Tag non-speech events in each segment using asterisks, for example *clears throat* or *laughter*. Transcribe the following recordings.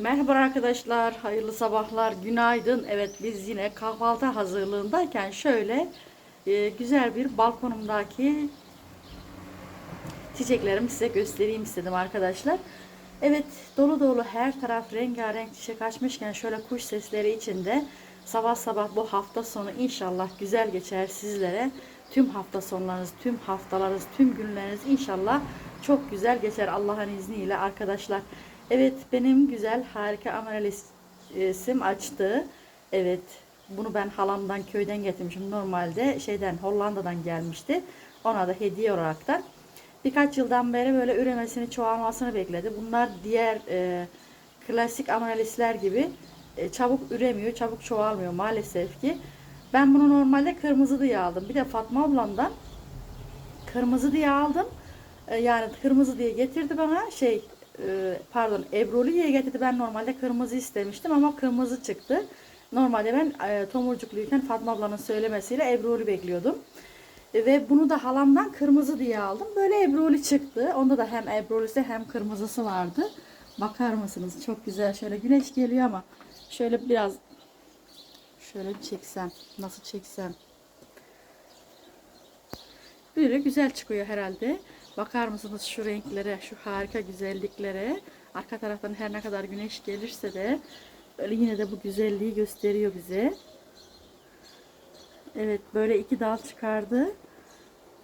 Merhaba arkadaşlar, hayırlı sabahlar, günaydın. Evet biz yine kahvaltı hazırlığındayken şöyle e, güzel bir balkonumdaki çiçeklerimi size göstereyim istedim arkadaşlar. Evet dolu dolu her taraf rengarenk çiçek açmışken şöyle kuş sesleri içinde sabah sabah bu hafta sonu inşallah güzel geçer sizlere. Tüm hafta sonlarınız, tüm haftalarınız, tüm günleriniz inşallah çok güzel geçer Allah'ın izniyle arkadaşlar. Evet benim güzel harika amarelisim açtı. Evet bunu ben halamdan köyden getirmişim. Normalde şeyden Hollanda'dan gelmişti. Ona da hediye olaraktan. Birkaç yıldan beri böyle üremesini, çoğalmasını bekledi. Bunlar diğer e, klasik amarelistler gibi e, çabuk üremiyor, çabuk çoğalmıyor maalesef ki. Ben bunu normalde kırmızı diye aldım. Bir de Fatma ablamdan kırmızı diye aldım. E, yani kırmızı diye getirdi bana şey e, pardon Ebroli diye getirdi. Ben normalde kırmızı istemiştim ama kırmızı çıktı. Normalde ben e, tomurcukluyken Fatma ablanın söylemesiyle Ebroli bekliyordum. E, Ve bunu da halamdan kırmızı diye aldım. Böyle Ebroli çıktı. Onda da hem Ebrolisi hem kırmızısı vardı. Bakar mısınız? Çok güzel. Şöyle güneş geliyor ama şöyle biraz şöyle çeksem. Nasıl çeksem? Böyle güzel çıkıyor herhalde. Bakar mısınız şu renklere, şu harika güzelliklere. Arka taraftan her ne kadar güneş gelirse de böyle yine de bu güzelliği gösteriyor bize. Evet böyle iki dal çıkardı.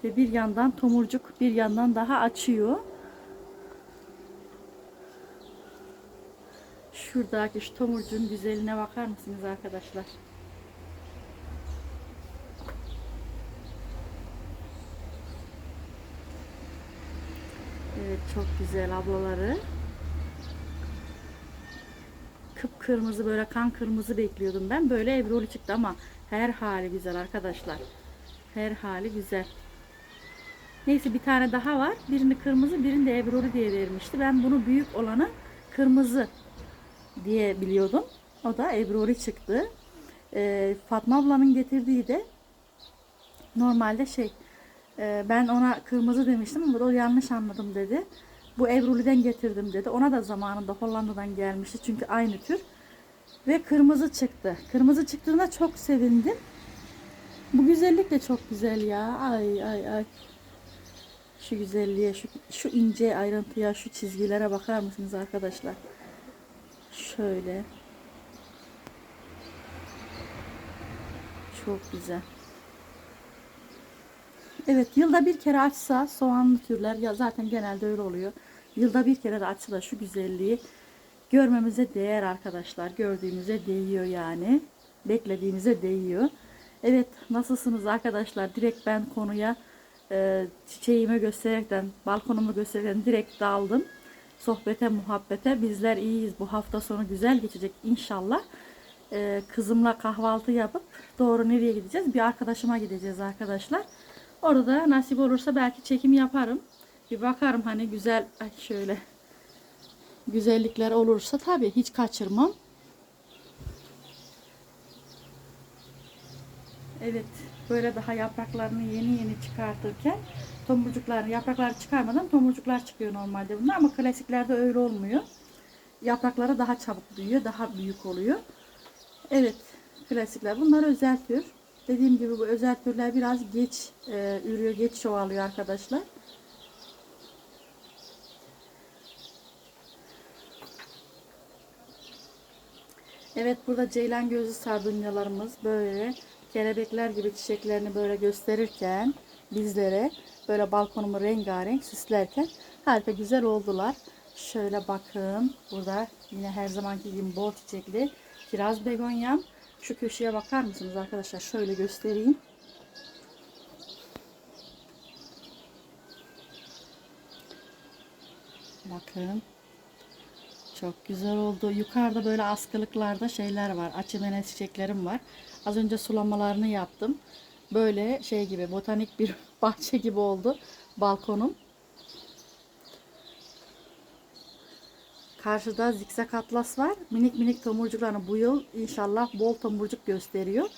Ve bir yandan tomurcuk bir yandan daha açıyor. Şuradaki şu tomurcuğun güzelliğine bakar mısınız arkadaşlar? Evet çok güzel ablaları. Kıpkırmızı böyle kan kırmızı bekliyordum ben. Böyle ebroli çıktı ama her hali güzel arkadaşlar. Her hali güzel. Neyse bir tane daha var. Birini kırmızı, birini de ebroli diye vermişti. Ben bunu büyük olanı kırmızı diye biliyordum. O da ebroli çıktı. Ee, Fatma ablanın getirdiği de normalde şey e, ben ona kırmızı demiştim ama o yanlış anladım dedi. Bu Ebruli'den getirdim dedi. Ona da zamanında Hollanda'dan gelmişti çünkü aynı tür. Ve kırmızı çıktı. Kırmızı çıktığına çok sevindim. Bu güzellik de çok güzel ya. Ay ay ay. Şu güzelliğe, şu, şu ince ayrıntıya, şu çizgilere bakar mısınız arkadaşlar? Şöyle. Çok güzel. Evet yılda bir kere açsa soğanlı türler ya zaten genelde öyle oluyor. Yılda bir kere de açsa da şu güzelliği görmemize değer arkadaşlar. Gördüğümüze değiyor yani. Beklediğimize değiyor. Evet nasılsınız arkadaşlar? Direkt ben konuya e, çiçeğimi göstererekten, balkonumu göstererekten direkt daldım. Sohbete, muhabbete. Bizler iyiyiz. Bu hafta sonu güzel geçecek inşallah. E, kızımla kahvaltı yapıp doğru nereye gideceğiz? Bir arkadaşıma gideceğiz arkadaşlar. Orada nasip olursa belki çekim yaparım. Bir bakarım hani güzel şöyle güzellikler olursa tabii hiç kaçırmam. Evet böyle daha yapraklarını yeni yeni çıkartırken tomurcuklar yaprakları çıkarmadan tomurcuklar çıkıyor normalde bunlar ama klasiklerde öyle olmuyor. Yaprakları daha çabuk büyüyor, daha büyük oluyor. Evet klasikler bunlar özel tür. Dediğim gibi bu özel türler biraz geç e, ürüyor, geç çoğalıyor arkadaşlar. Evet burada ceylan gözlü sardunyalarımız böyle kelebekler gibi çiçeklerini böyle gösterirken bizlere böyle balkonumu rengarenk süslerken harika güzel oldular. Şöyle bakın burada yine her zamanki gibi bol çiçekli kiraz begonyam. Şu köşeye bakar mısınız arkadaşlar? Şöyle göstereyim. Bakın. Çok güzel oldu. Yukarıda böyle askılıklarda şeyler var. Açımene çiçeklerim var. Az önce sulamalarını yaptım. Böyle şey gibi botanik bir *laughs* bahçe gibi oldu balkonum. Karşıda zikzak atlas var. Minik minik tomurcuklarını bu yıl inşallah bol tomurcuk gösteriyor.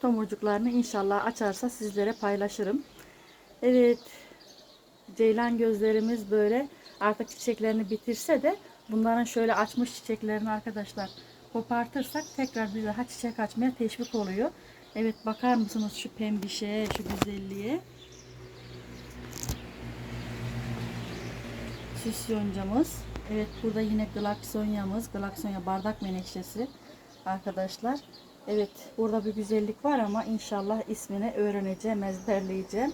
Tomurcuklarını inşallah açarsa sizlere paylaşırım. Evet. Ceylan gözlerimiz böyle artık çiçeklerini bitirse de Bunların şöyle açmış çiçeklerini arkadaşlar kopartırsak tekrar bir daha çiçek açmaya teşvik oluyor. Evet bakar mısınız şu pembişe, şu güzelliğe. Süs yoncamız. Evet burada yine glaksonyamız. Glaksonya bardak menekşesi arkadaşlar. Evet burada bir güzellik var ama inşallah ismini öğreneceğim, ezberleyeceğim.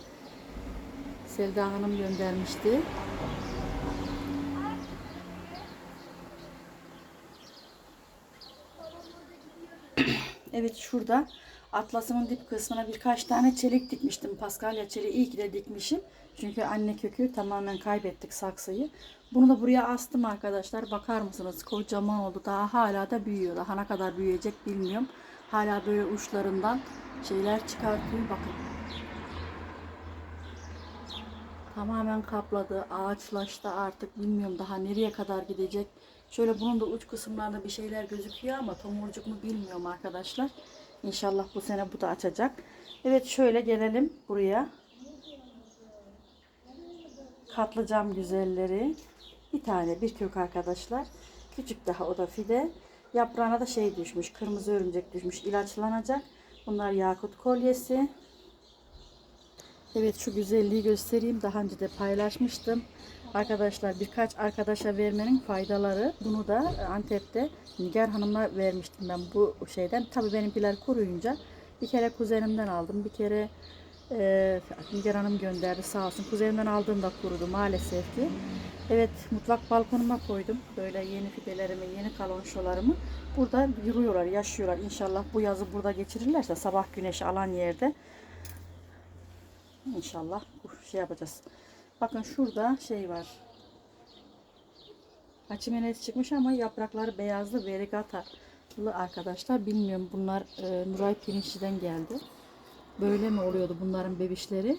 Selda Hanım göndermişti. Evet şurada atlasımın dip kısmına birkaç tane çelik dikmiştim. Paskalya çeliği iyi ki de dikmişim. Çünkü anne kökü tamamen kaybettik saksıyı. Bunu da buraya astım arkadaşlar. Bakar mısınız? Kocaman oldu. Daha hala da büyüyor. Daha ne kadar büyüyecek bilmiyorum. Hala böyle uçlarından şeyler çıkartıyor. Bakın. Tamamen kapladı. Ağaçlaştı artık. Bilmiyorum daha nereye kadar gidecek. Şöyle bunun da uç kısımlarında bir şeyler gözüküyor ama tomurcuk mu bilmiyorum arkadaşlar. İnşallah bu sene bu da açacak. Evet şöyle gelelim buraya. Katlıcam güzelleri. Bir tane bir kök arkadaşlar. Küçük daha o da fide. Yaprağına da şey düşmüş. Kırmızı örümcek düşmüş. ilaçlanacak. Bunlar yakut kolyesi. Evet şu güzelliği göstereyim. Daha önce de paylaşmıştım. Arkadaşlar birkaç arkadaşa vermenin faydaları. Bunu da Antep'te Nigar Hanım'a vermiştim ben bu şeyden. Tabii benimkiler kuruyunca bir kere kuzenimden aldım. Bir kere e, Nigar Hanım gönderdi sağ olsun. Kuzenimden aldığımda kurudu maalesef ki. Evet mutfak balkonuma koydum. Böyle yeni fidelerimi, yeni kalonşolarımı. Burada yürüyorlar, yaşıyorlar. İnşallah bu yazı burada geçirirlerse sabah güneşi alan yerde İnşallah şey yapacağız. Bakın şurada şey var. Açimenes çıkmış ama yaprakları beyazlı verigatalı arkadaşlar. Bilmiyorum bunlar e, Nuray Pirinçli'den geldi. Böyle mi oluyordu bunların bebişleri?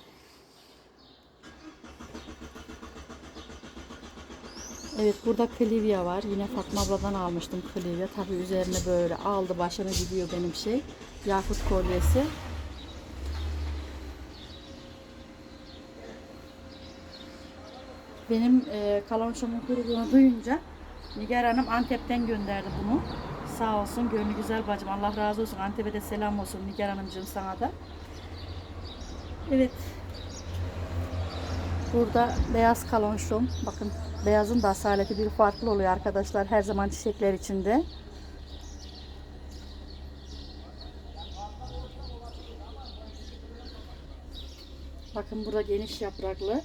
Evet burada klivya var. Yine Fatma abladan almıştım klivya. Tabi üzerine böyle aldı başını gidiyor benim şey. Yakut kolyesi. Benim e, kalonşomun kuruduğunu duyunca Nigar Hanım Antep'ten gönderdi bunu. Sağ olsun gönlü güzel bacım. Allah razı olsun. Antep'e de selam olsun Nigar Hanımcığım sana da. Evet. Burada beyaz kalonşom. Bakın beyazın da asaleti bir farklı oluyor arkadaşlar. Her zaman çiçekler içinde. Bakın burada geniş yapraklı.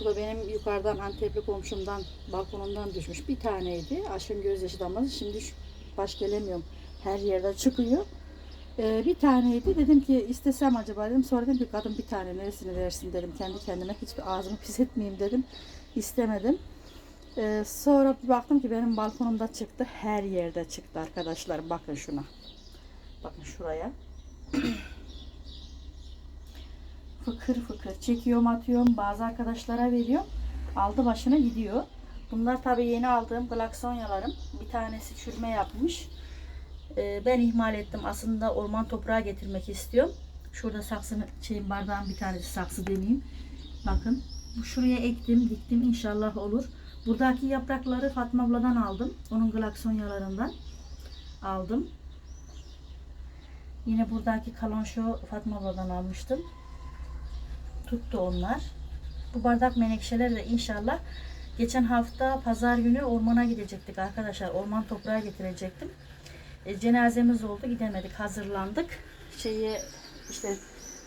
Bu da benim yukarıdan Antepli komşumdan, balkonumdan düşmüş. Bir taneydi. Aşkın gözyaşı damlası. Şimdi baş gelemiyorum. Her yerde çıkıyor. Ee, bir taneydi. Dedim ki istesem acaba dedim. Sonra dedim ki kadın bir tane neresini versin dedim. Kendi kendime hiçbir ağzımı pis etmeyeyim dedim. İstemedim. Ee, sonra bir baktım ki benim balkonumda çıktı. Her yerde çıktı arkadaşlar. Bakın şuna. Bakın şuraya. *clears throat* fıkır fıkır çekiyorum atıyorum. Bazı arkadaşlara veriyorum. Aldı başına gidiyor. Bunlar tabi yeni aldığım glaksonyalarım bir tanesi çürüme yapmış. Ee, ben ihmal ettim. Aslında orman toprağa getirmek istiyorum. Şurada saksının şeyin bardağın bir tanesi saksı deneyeyim bakın şuraya ektim diktim. İnşallah olur. Buradaki yaprakları Fatma abladan aldım. Onun glaksonyalarından aldım. Yine buradaki kalonşo Fatma abladan almıştım tuttu onlar. Bu bardak menekşeler de inşallah geçen hafta pazar günü ormana gidecektik arkadaşlar. Orman toprağı getirecektim. E, cenazemiz oldu gidemedik hazırlandık. Şeyi işte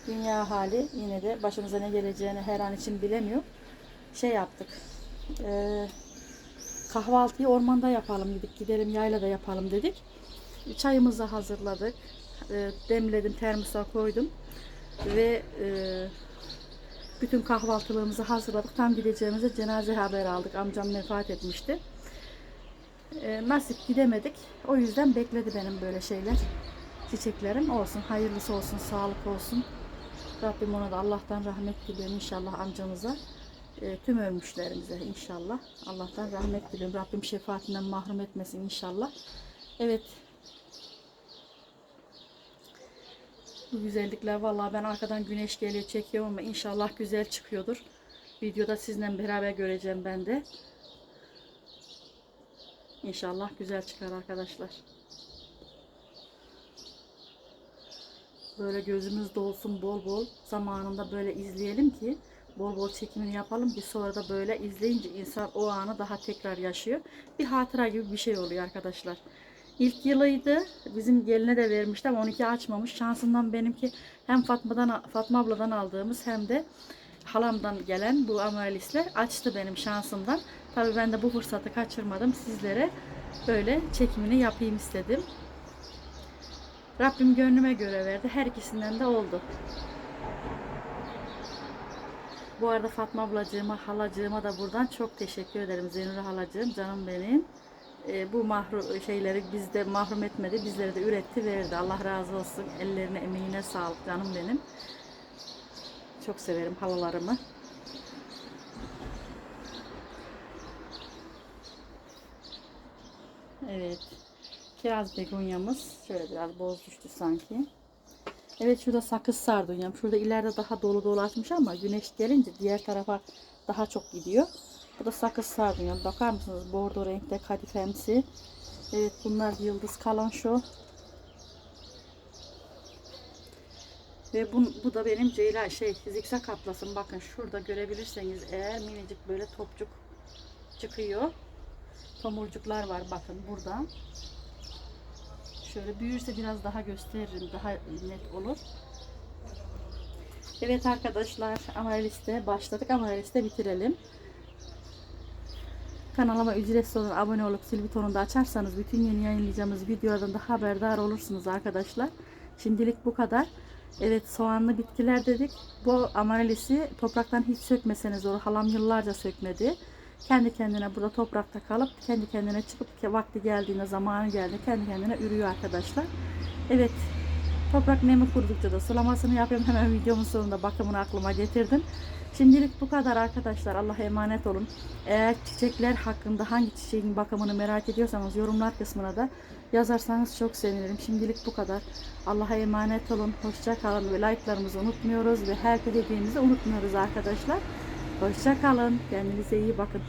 dünya hali yine de başımıza ne geleceğini her an için bilemiyor. Şey yaptık. E, kahvaltıyı ormanda yapalım dedik. Gidelim yaylada yapalım dedik. Çayımızı hazırladık. E, demledim termosa koydum. Ve e, bütün kahvaltılığımızı hazırladık. Tam gideceğimizde cenaze haber aldık. Amcam vefat etmişti. Ee, nasip gidemedik. O yüzden bekledi benim böyle şeyler. Çiçeklerim olsun. Hayırlısı olsun. Sağlık olsun. Rabbim ona da Allah'tan rahmet diliyorum inşallah amcamıza. Ee, tüm ölmüşlerimize inşallah. Allah'tan rahmet diliyorum. Rabbim şefaatinden mahrum etmesin inşallah. Evet. Bu güzellikler vallahi ben arkadan güneş geliyor çekiyorum ama inşallah güzel çıkıyordur. Videoda sizinle beraber göreceğim ben de. İnşallah güzel çıkar arkadaşlar. Böyle gözümüz dolsun bol bol zamanında böyle izleyelim ki bol bol çekimini yapalım ki sonra da böyle izleyince insan o anı daha tekrar yaşıyor. Bir hatıra gibi bir şey oluyor arkadaşlar. İlk yılıydı. Bizim geline de vermiştim. 12 açmamış. Şansından benimki hem Fatma'dan Fatma abladan aldığımız hem de halamdan gelen bu amaralisle açtı benim şansımdan. Tabii ben de bu fırsatı kaçırmadım. Sizlere böyle çekimini yapayım istedim. Rabbim gönlüme göre verdi. Her ikisinden de oldu. Bu arada Fatma ablacığıma, halacığıma da buradan çok teşekkür ederim. Zeynur halacığım, canım benim. Ee, bu mahrum şeyleri bizde mahrum etmedi. Bizlere de üretti, verdi. Allah razı olsun. Ellerine, emeğine sağlık canım benim. Çok severim halalarımı. Evet. Kiraz begonyamız. Şöyle biraz boz düştü sanki. Evet şurada sakız sardunyam. Şurada ileride daha dolu dolu açmış ama güneş gelince diğer tarafa daha çok gidiyor. Bu da sakız sardunyam. Bakar mısınız? Bordo renkte kadifemsi. Evet bunlar yıldız kalan şu. Ve bu, bu da benim ceyla şey zikzak atlasım. Bakın şurada görebilirseniz eğer minicik böyle topçuk çıkıyor. Tomurcuklar var bakın burada. Şöyle büyürse biraz daha gösteririm. Daha net olur. Evet arkadaşlar amareliste başladık. Amareliste bitirelim. Kanalıma ücretsiz olan abone olup zil butonunu da açarsanız bütün yeni yayınlayacağımız videolardan da haberdar olursunuz arkadaşlar. Şimdilik bu kadar. Evet soğanlı bitkiler dedik. Bu amarelisi topraktan hiç sökmeseniz olur. Halam yıllarca sökmedi. Kendi kendine burada toprakta kalıp kendi kendine çıkıp vakti geldiğinde zamanı geldi kendi kendine ürüyor arkadaşlar. Evet toprak nemi kurdukça da sulamasını yapıyorum. Hemen videomun sonunda bakımını aklıma getirdim. Şimdilik bu kadar arkadaşlar. Allah'a emanet olun. Eğer çiçekler hakkında hangi çiçeğin bakımını merak ediyorsanız yorumlar kısmına da yazarsanız çok sevinirim. Şimdilik bu kadar. Allah'a emanet olun. Hoşça kalın ve like'larımızı unutmuyoruz ve her hediyemizi unutmuyoruz arkadaşlar. Hoşça kalın. Kendinize iyi bakın.